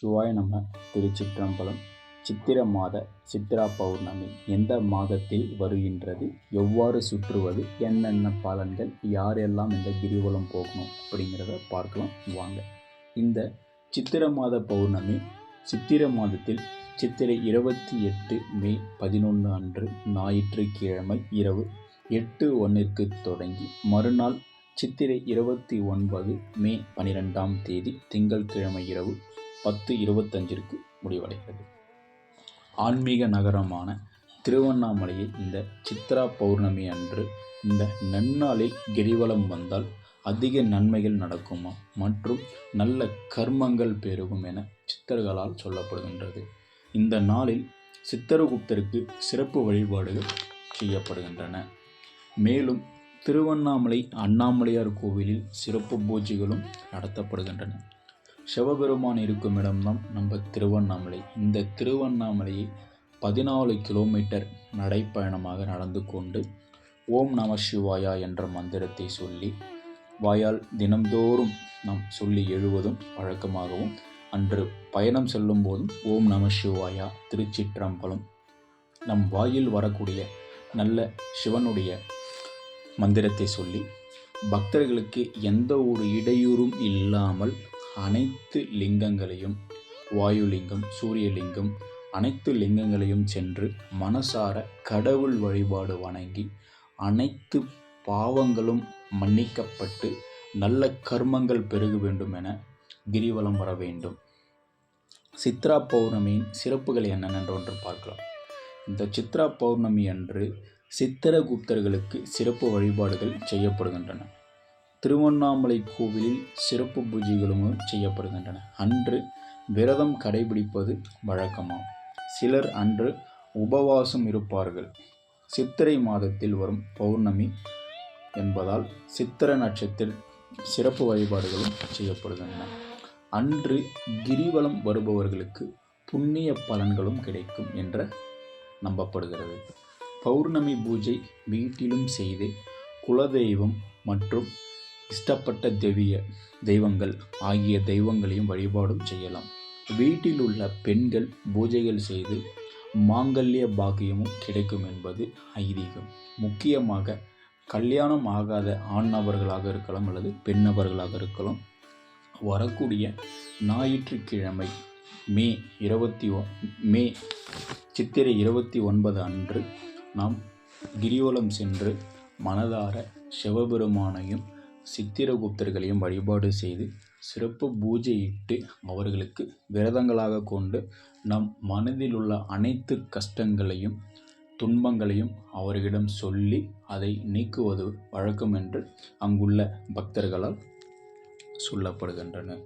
சிவாய நம்ம திருச்சிற்றம்பலம். சித்திர மாத சித்ரா பௌர்ணமி எந்த மாதத்தில் வருகின்றது? எவ்வாறு சுற்றுவது? என்னென்ன பலன்கள்? யாரெல்லாம் இந்த கிரிவலம் போகணும் அப்படிங்கிறத பார்க்கலாம். வாங்க. இந்த சித்திர மாத பௌர்ணமி சித்திர மாதத்தில் சித்திரை இருபத்தி எட்டு மே பதினொன்று அன்று ஞாயிற்றுக்கிழமை இரவு எட்டு ஒன்றிற்கு தொடங்கி மறுநாள் சித்திரை இருபத்தி ஒன்பது மே பனிரெண்டாம் தேதி திங்கட்கிழமை இரவு பத்து இருபத்தஞ்சிற்கு முடிவடைகிறது. ஆன்மீக நகரமான திருவண்ணாமலையில் இந்த சித்ரா பௌர்ணமி அன்று இந்த நன்னாளில் கிரிவலம் வந்தால் அதிக நன்மைகள் நடக்குமா? மற்றும் நல்ல கர்மங்கள் பெருகும் என சித்தர்களால் சொல்லப்படுகின்றது. இந்த நாளில் சித்தரகுப்தருக்கு சிறப்பு வழிபாடுகள் செய்யப்படுகின்றன. மேலும் திருவண்ணாமலை அண்ணாமலையார் கோவிலில் சிறப்பு பூஜைகளும் நடத்தப்படுகின்றன. சிவபெருமான் இருக்கும் இடம்தான் நம்ம திருவண்ணாமலை. இந்த திருவண்ணாமலையை பதினாலு கிலோமீட்டர் நடைப்பயணமாக நடந்து கொண்டு ஓம் நம சிவாயா என்ற மந்திரத்தை சொல்லி வாயால் தினம்தோறும் நாம் சொல்லி எழுவதும் வழக்கமாகவும் அன்று பயணம் செல்லும் போதும் ஓம் நம சிவாயா திருச்சிற்றம்பலம் நம் வாயில் வரக்கூடிய நல்ல சிவனுடைய மந்திரத்தை சொல்லி பக்தர்களுக்கு எந்த ஒரு இடையூறும் இல்லாமல் அனைத்து லிங்கங்களையும் வாயுலிங்கம் சூரியலிங்கம் அனைத்து லிங்கங்களையும் சென்று மனசார கடவுள் வழிபாடு வணங்கி அனைத்து பாவங்களும் மன்னிக்கப்பட்டு நல்ல கர்மங்கள் பெருக வேண்டும் என கிரிவலம் வர வேண்டும். சித்ரா பௌர்ணமியின் சிறப்புகள் என்னென்ன ஒன்று பார்க்கலாம். இந்த சித்ரா பௌர்ணமி அன்று சித்திரகுப்தர்களுக்கு சிறப்பு வழிபாடுகள் செய்யப்படுகின்றன. திருவண்ணாமலை கோவிலில் சிறப்பு பூஜைகளும் செய்யப்படுகின்றன. அன்று விரதம் கடைபிடிப்பது வழக்கமாகும். சிலர் அன்று உபவாசம் இருப்பார்கள். சித்திரை மாதத்தில் வரும் பௌர்ணமி என்பதால் சித்திர நட்சத்திர சிறப்பு வழிபாடுகளும் செய்யப்படுகின்றன. அன்று கிரிவலம் வருபவர்களுக்கு புண்ணிய பலன்களும் கிடைக்கும் என்ற நம்பப்படுகிறது. பௌர்ணமி பூஜை வீட்டிலும் செய்து குலதெய்வம் மற்றும் இஷ்டப்பட்ட தெய்விய தெய்வங்கள் ஆகிய தெய்வங்களையும் வழிபாடும் செய்யலாம். வீட்டில் உள்ள பெண்கள் பூஜைகள் செய்து மாங்கல்ய பாக்கியமும் கிடைக்கும் என்பது ஐதீகம். முக்கியமாக கல்யாணம் ஆகாத ஆண் நபர்களாக இருக்கலாம் அல்லது பெண் நபர்களாக இருக்கலாம். வரக்கூடிய ஞாயிற்றுக்கிழமை மே இருபத்தி ஒ மே சித்திரை இருபத்தி ஒன்பது அன்று நாம் கிரிவலம் சென்று மனதார சிவபெருமானையும் சித்திரகுப்தர்களையும் வழிபாடு செய்து சிறப்பு பூஜையிட்டு அவர்களுக்கு விரதங்களாக கொண்டு நம் மனதில் உள்ள அனைத்து கஷ்டங்களையும் துன்பங்களையும் அவர்களிடம் சொல்லி அதை நீக்குவது வழக்கம் என்று அங்குள்ள பக்தர்களால் சொல்லப்படுகின்றன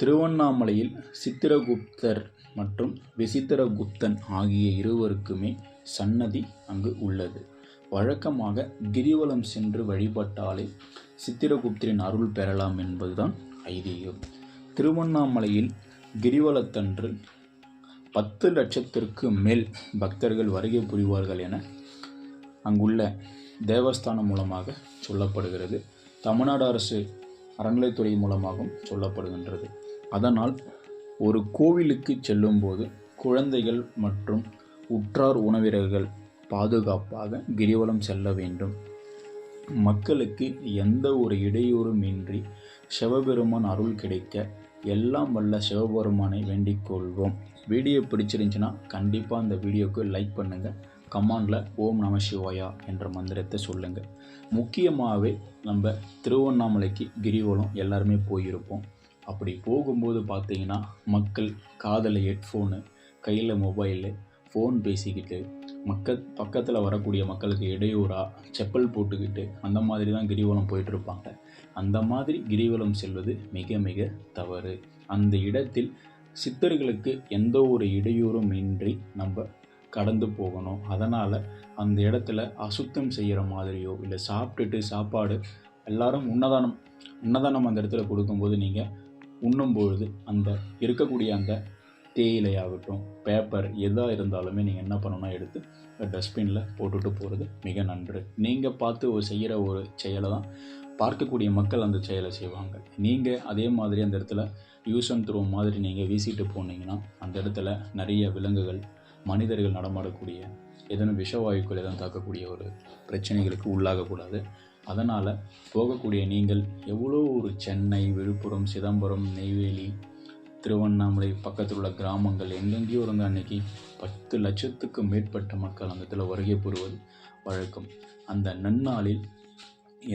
திருவண்ணாமலையில் சித்திரகுப்தர் மற்றும் விசித்திரகுப்தன் ஆகிய இருவருக்குமே சன்னதி அங்கு உள்ளது. வழக்கமாக கிரிவலம் சென்று வழிபட்டாலே சித்திரகுப்தரின் அருள் பெறலாம் என்பதுதான் ஐதீகம். திருவண்ணாமலையில் கிரிவலத்தன்று பத்து லட்சத்திற்கு மேல் பக்தர்கள் வருகை புரிவார்கள் என அங்குள்ள தேவஸ்தானம் மூலமாக சொல்லப்படுகிறது. தமிழ்நாடு அரசு அறநிலைத்துறை மூலமாகவும் சொல்லப்படுகின்றது. அதனால் ஒரு கோவிலுக்கு செல்லும்போது குழந்தைகள் மற்றும் உற்றார் உணவினர்கள் பாதுகாப்பாக கிரிவலம் செல்ல வேண்டும். மக்களுக்கு எந்த ஒரு இடையூறும் இன்றி சிவபெருமான் அருள் கிடைக்க எல்லாம் வல்ல சிவபெருமானை வேண்டிக் கொள்வோம். வீடியோ பிடிச்சிருந்துச்சுன்னா கண்டிப்பாக அந்த வீடியோவுக்கு லைக் பண்ணுங்கள் கமாண்டில் ஓம் நம சிவாயா என்ற மந்திரத்தை சொல்லுங்கள் முக்கியமாகவே நம்ம திருவண்ணாமலைக்கு கிரிவலம் எல்லாருமே போயிருப்போம். அப்படி போகும்போது பார்த்தீங்கன்னா மக்கள் காதில் ஹெட்ஃபோனு கையில் மொபைலு ஃபோன் பேசிக்கிட்டு மக்கள் பக்கத்தில் வரக்கூடிய மக்களுக்கு இடையூறாக செப்பல் போட்டுக்கிட்டு அந்த மாதிரி தான் கிரிவலம் போயிட்டுருப்பாங்க. அந்த மாதிரி கிரிவலம் செல்வது மிக மிக தவறு. அந்த இடத்தில் சித்தர்களுக்கு எந்த ஒரு இடையூறும் இன்றி நம்ம கடந்து போகணும். அதனால் அந்த இடத்துல அசுத்தம் செய்கிற மாதிரியோ இல்லை சாப்பிட்டுட்டு சாப்பாடு எல்லாரும் உன்னதானம் உன்னதானம் அந்த இடத்துல கொடுக்கும்போது நீங்கள் உண்ணும்பொழுது அந்த இருக்கக்கூடிய அந்த தேயிலையாகட்டும் பேப்பர் எதாக இருந்தாலுமே நீங்கள் என்ன பண்ணணும்னா எடுத்து டஸ்ட்பினில் போட்டுட்டு போகிறது மிக நன்று. நீங்கள் பார்த்து ஒரு செய்கிற ஒரு செயலை தான் பார்க்கக்கூடிய மக்கள் அந்த செயலை செய்வாங்க. நீங்கள் அதே மாதிரி அந்த இடத்துல யூஸ் அண்ட் த்ரோ மாதிரி நீங்கள் வீசிட்டு போனீங்கன்னா அந்த இடத்துல நிறைய விலங்குகள் மனிதர்கள் நடமாடக்கூடிய ஏதேனும் விஷவாயுக்கள் எதுவும் தாக்கக்கூடிய ஒரு பிரச்சனைகளுக்கு உள்ளாகக்கூடாது. அதனால் போகக்கூடிய நீங்கள் எவ்வளோ ஒரு சென்னை விழுப்புரம் சிதம்பரம் நெய்வேலி திருவண்ணாமலை பக்கத்தில் உள்ள கிராமங்கள் எங்கெங்கேயோ இருந்த அன்னைக்கு பத்து லட்சத்துக்கு மேற்பட்ட மக்கள் அந்த இடத்துல வருகை பெறுவது வழக்கம். அந்த நன்னாளில்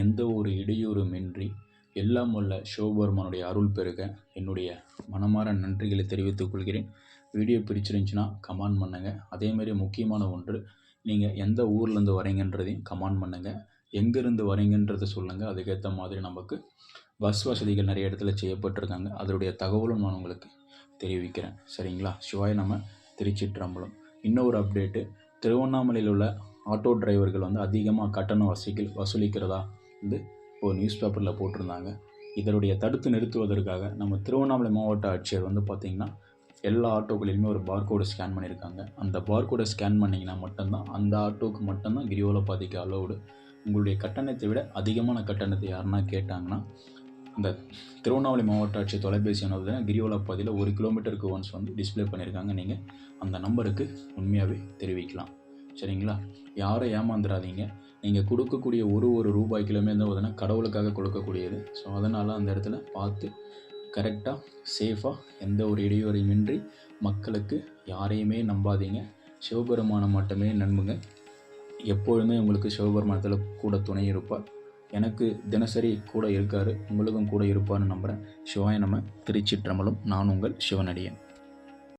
எந்த ஒரு இடையூறுமின்றி எல்லாம் உள்ள சிவபெருமானுடைய அருள் பெருக என்னுடைய மனமார நன்றிகளை தெரிவித்துக் கொள்கிறேன். வீடியோ பிடிச்சிருந்துச்சுன்னா கமெண்ட் பண்ணுங்கள் அதேமாரி முக்கியமான ஒன்று நீங்கள் எந்த ஊர்லேருந்து வரீங்கன்றதையும் கமெண்ட் பண்ணுங்கள் எங்கேருந்து வரீங்கன்றதை சொல்லுங்கள் அதுக்கேற்ற மாதிரி நமக்கு பஸ் வசதிகள் நிறைய இடத்துல செய்யப்பட்டிருக்காங்க. அதனுடைய தகவலும் நான் உங்களுக்கு தெரிவிக்கிறேன். சரிங்களா? சிவாய் நம்ம திருச்சிற்றம்பலம். இன்னொரு அப்டேட்டு திருவண்ணாமலையில் உள்ள ஆட்டோ டிரைவர்கள் வந்து அதிகமாக கட்டண வசதிகள் வசூலிக்கிறதா வந்து ஒரு நியூஸ் பேப்பரில் போட்டிருந்தாங்க. இதனுடைய தடுத்து நிறுத்துவதற்காக நம்ம திருவண்ணாமலை மாவட்ட ஆட்சியர் வந்து பார்த்திங்கன்னா எல்லா ஆட்டோக்களிலுமே ஒரு பார்கோடை ஸ்கேன் பண்ணியிருக்காங்க. அந்த பார்கோடை ஸ்கேன் பண்ணிங்கன்னா மட்டும்தான் அந்த ஆட்டோவுக்கு மட்டும்தான் கிரிவல பாதைக்கு அலோடு உங்களுடைய கட்டணத்தை விட அதிகமான கட்டணத்தை யாருன்னா கேட்டாங்கன்னா அந்த திருவண்ணாமலை மாவட்ட ஆட்சி தொலைபேசி எண் வந்து கிரிவல பாதையில் ஒரு கிலோமீட்டருக்கு ஒன்ஸ் வந்து டிஸ்ப்ளே பண்ணியிருக்காங்க. நீங்கள் அந்த நம்பருக்கு உண்மையாகவே தெரிவிக்கலாம். சரிங்களா? யாரை ஏமாந்துடாதீங்க நீங்கள் கொடுக்கக்கூடிய ஒரு ஒரு ரூபாய்க்குமே வந்து பார்த்தீங்கன்னா கடவுளுக்காக கொடுக்கக்கூடியது. ஸோ அதனால் அந்த இடத்துல பார்த்து கரெக்டாக சேஃபாக எந்த ஒரு இடையூறையுமின்றி மக்களுக்கு யாரையுமே நம்பாதீங்க. சிவபெருமானை மட்டுமே நம்புங்க. எப்பொழுதுமே உங்களுக்கு சிவபெருமானத்தில் கூட துணை இருப்பார். எனக்கு தினசரி கூட இருக்கார் உங்களுக்கும் கூட இருப்பார்னு நம்புகிறேன் சிவாய நம்ம திருச்சிற்றம்பலம் நான் உங்கள் சிவனடியன்.